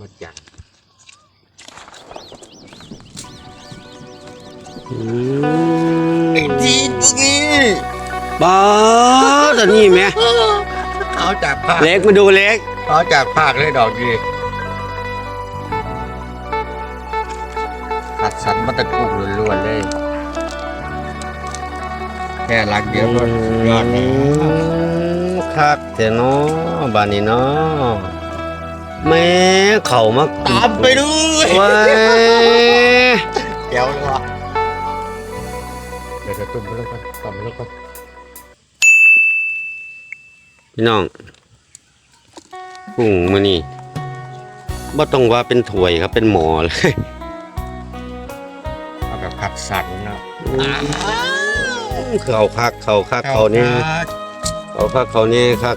มาจัดอืมจีนนี่บ้าแต่นี่แม่เอาจากภาคเล็กมาดูเล็ก เอาจากภาคเลยดอกดีขัดสันมาตะกุกล้วนๆเลยแค่หลักเดียวก็ยอดเลยคักแต่เนาะบ้านนี้เนาะ แม่เข้ามาตามไปด้วยว้ายแก้วเลยวะเดี๋ยวจะตุ่มไปแล้วกันตุ่มไปแล้วกันพี่น้องกุ้งมื้อนี้บ่ต้องว่าเป็นถ้วยครับเป็นหมอเลยเอาแบบขัดสันเนาะเขาคักเขาคักเขาเนี่ยเขาคักเขาเนี่ยคัก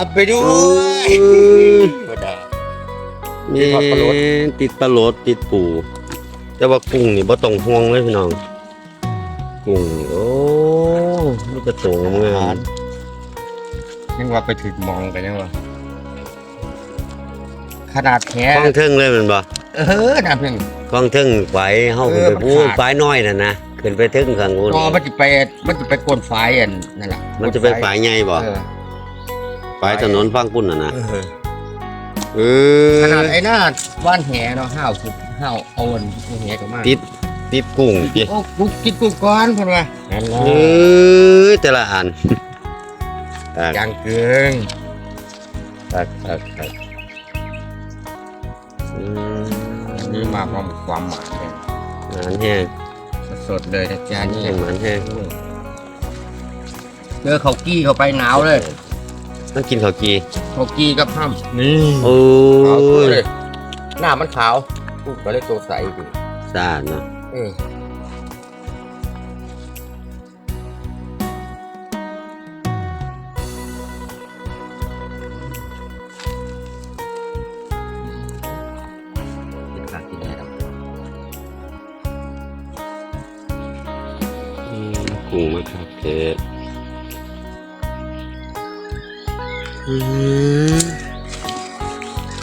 ตามไปด้วโอ้ยยก็ได้มีติดปลาโลดติดปลาโลดติดปู แต่ว่ากุ้งนี่บ่ต้องห่วงเลยพี่น้อง กุ้งนี่โอ้มันจะโตงามยังว่าไปถึงมองกันยังว่าขนาดแท้กล้องเทิงเลยแมันบ่เออน้ำเพียงกล้องเทิงไฟเฮาขึ้นไปเออมันพูนขาดไฟน้อยน่ะนะขึ้นไปถึงข้างบนก็มันจะไปมันจะไปกวนไฟอันนั่นแหละมันจะเป็นไฟใหญ่บ่ เออไฟถนนฟังพุ่นน่ะนะเออเออขนาดไอ้หน้าว่านแหเนาะห้าวสุดห้าวเอาอันแหก็มาติดติดกุ้งติโอ้กูกินกูก่อนเพิ่นว่านั่นเอล่ะอแต่ละอันตักจังเกิงตักตักตักอืมนี่มาพร้อมกับความหมายเลยหมานแห้งสดๆเลยนะจ๊ะนี่แห้งหมานแห้งเจอเขากี้เข้าไปหนาวเลย ต้องกินข้าวจีเขากี้กับห้ามนี่โอ้ขาวตัวยเลย หน้ามันขาวกูก็เลยตัวใสอยู่สะอาดเนาะเออเป็นการกินได้แอืมกุ้งมะขามเทศอื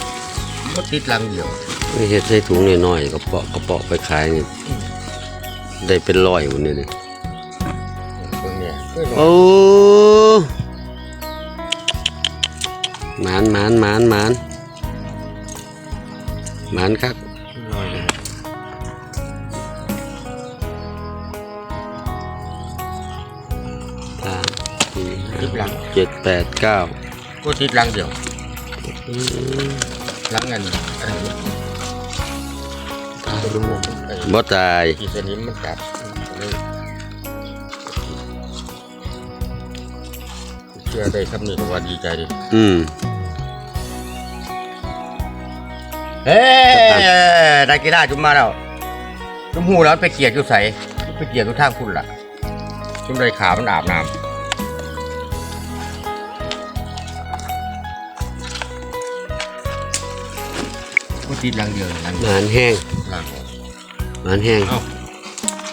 มก็ติดลังเดียวไม่เห็ดใส่ถุงน้อยๆกระเปาะกระเปาะไปขายนี่ได้เป็นร้อยวันนี้นี่ตรงเนี้ยคือโอ้หมานหมานหมานหมานหมานครับ เจ็ดแปดเก้าก็ติดลังเดียวลังเงินอะไรเนี่ยตัวรวมไอ้บ่ตายกี่สนิมมันกัดเลยเชื่อได้ครับนี่ก็ว่าดีใจดิอืมเฮ้ได้กีฬาจุ่มมาแล้วจุ่มหูแล้วไปเกียกอยู่ใสไปเกียกอยู่ทางคุณล่ะจุ่มได้ขามันอาบน้ำ ก็ติดลังเดียวลังหมานแห้งลังหมานแห้งเอ้า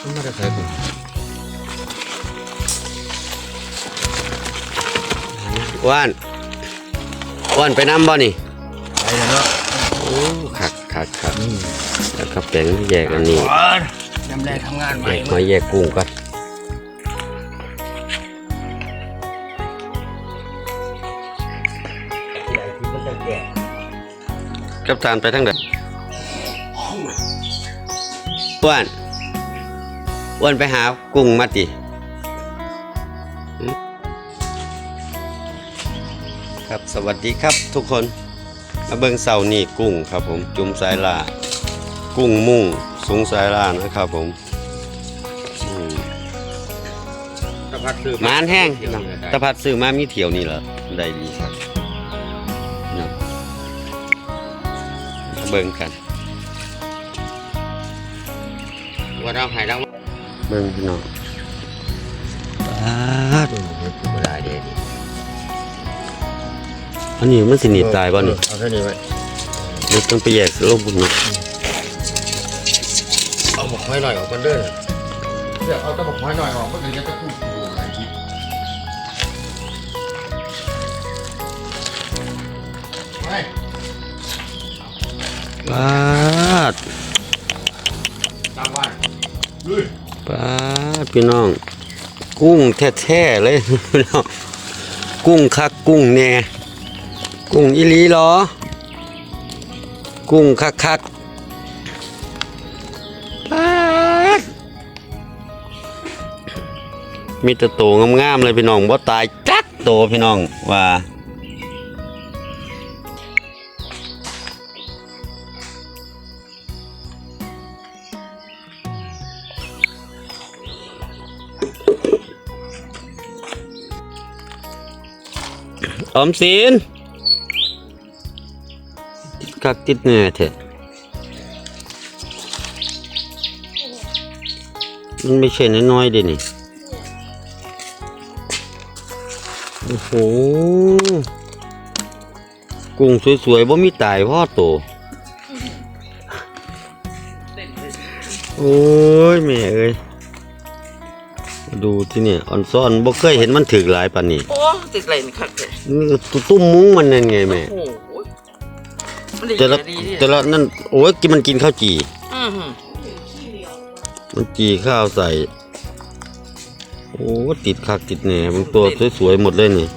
มันมาจะใส่คุณว่านว่านไปน้ำบ่นี่ไปแล้วเนาะโอ้ขักขักขักแล้วก็แปลงแยกอันนี้ยำแรกทำงานใหแยม่กหอยแยกกุ้งก่อนกั บทานไปทั้งเด็ดว่านว่านไปหากุ้งมาติครับสวัสดีครับทุกคนมาเบิ่งเสานี่กุ้งครับผมจุ่มสายลากุ้งมุ่งสูงสายลานะครับผมอืมสะพัดคือหมานแห้งตะพัดซื้อมามีเถียวนี่เหรอได้ดีครับ เบิ่งกันว่าเราหายแล้วเบิ่งพี่น้องปาดเวลาเดียวดิอันนี้มันสิหนีบตายบ่นี่เอาเท่านี้ไว้มันต้องไปแยกโลกบุญเนาะเอาหมกไม้หน่อยออกกันเด้อเดี๋ยวเอาตะบอกไม้หน่อยออกก็เลยจะตะพู ปาดตามบ้านลุยปาดพี่น้อง กุ้งแท้ๆเลยพี่น้องกุ้งคักกุ้งแน่กุ้งอีหลีเหรอ กุ้งคักคักปาดมีแต่โตงามๆเลยพี่น้องบ่ตายจักโตพี่น้องว่า ออมสินติดกักติดแน่เถอะมันไม่ใช่น้อยๆเดินี่โอ้โห กุ้งสวยๆบ่มีตายพ่อโต โอ้ยแม่เอ้ย ดูที่เนี่ยออนซ่อนบ่เคยเห็นมันถึกหลายปานนี้โอ้ติดอะไรนี่ครับเนี่ยนี่ก็ตุตุ้มมุ้งมันนั่นไงแม่โอ้โหมันดีแต่ละดีดีแต่ละนั่นโอ้ยกินมันกินข้าวจี่อือหือมันจี่ข้าวใส่ โอ้ติดคักติดแหน่บางตัวสวยๆหมดเลยนี่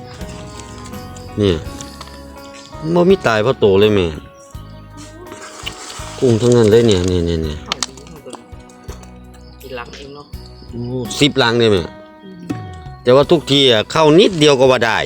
เนี่ยบ่มีตายเพราะโตเลยแม่กุ้งทั้งนั้นเลยเนี่ยเนี่ยเนี่ยเนี่ยเข้าดีเหมือนกันอีหลังเองเนาะโอ้ สิบลังเลยแม่แต่ว่าทุกทีอะเข้านิดเดียวก็ว่าได้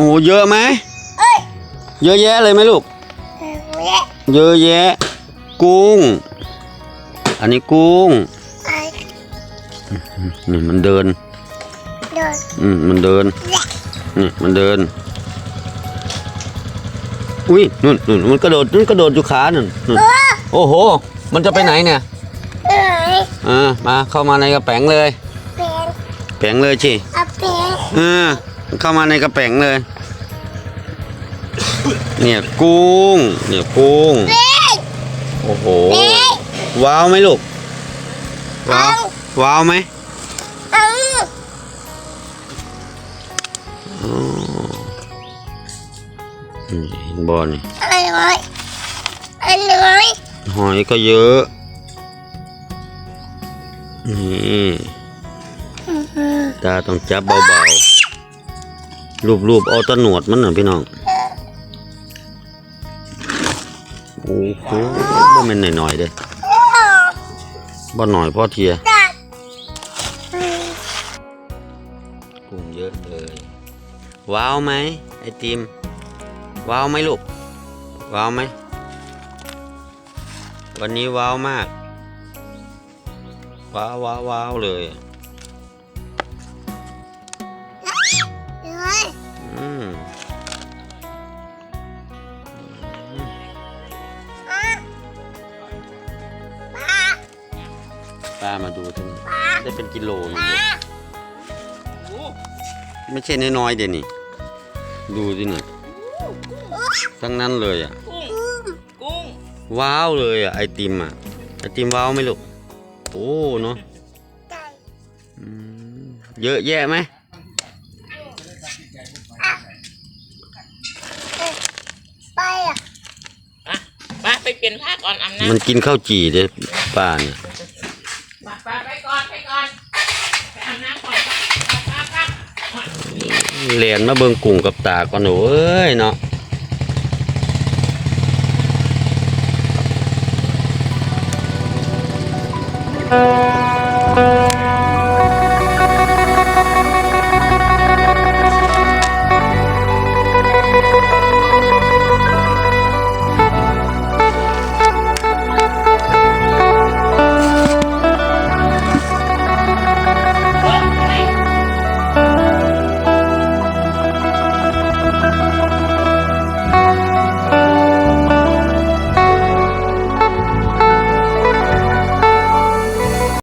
อ้เยอะไหมเยอะแยะเลยไหมลูกเยอะแยะ กุ้ง อันนี้กุ้งนี่มันเดินอืมมันเดิน นี่มันเดิน อุ้ยนู่นนู่นมันกระโดดนู่นกระโดดอยู่ขานั่นนู่นโอ้โห มันจะไปไหนเนี่ยอ่ามาเข้ามาในกระแป๋งเลยแป๋งเลยชิเออ เข้ามาในกระแป๋งเลย เนี่ยกุ้ง เนี่ยกุ้ง โอ้โห ว้าวไหมลูก ว้าว ว้าวไหมอ๋ออืมเห็นบอลนี่หอยก็เยอะนี่ตาต้องจับเบาๆ รูปๆเอาตะหนวดมันน่ะพี่น้องโอ้โหบ่แม่นหน่อยๆเด้บ่หน่อยพ่อเทียกุ้งเยอะเลยว้าวไหมไอติมว้าวไหมลูกว้าวไหมวันนี้ว้าวมากว้าวว้าวว้าวเลย ป้ามาดูที่นี่ได้เป็นกิโลเลยโอ้ไม่ใช่น้อยๆเดี๋ยวนี้ดูสิเนี่ยทั้งนั้นเลยอะกุ้งกุ้งว้าวเลยอะไอติมอะไอติมว้าวไหมลูกโอ้เนาะอืมเยอะแยะไหมอะมาไปเปลี่ยนผ้าก่อนอาบน้มันกินข้าวจี่เด้ป้าเนี่ย เรียนมาเบิ่งกุ้งกับตาก่อนหนูเอ้ยเนาะ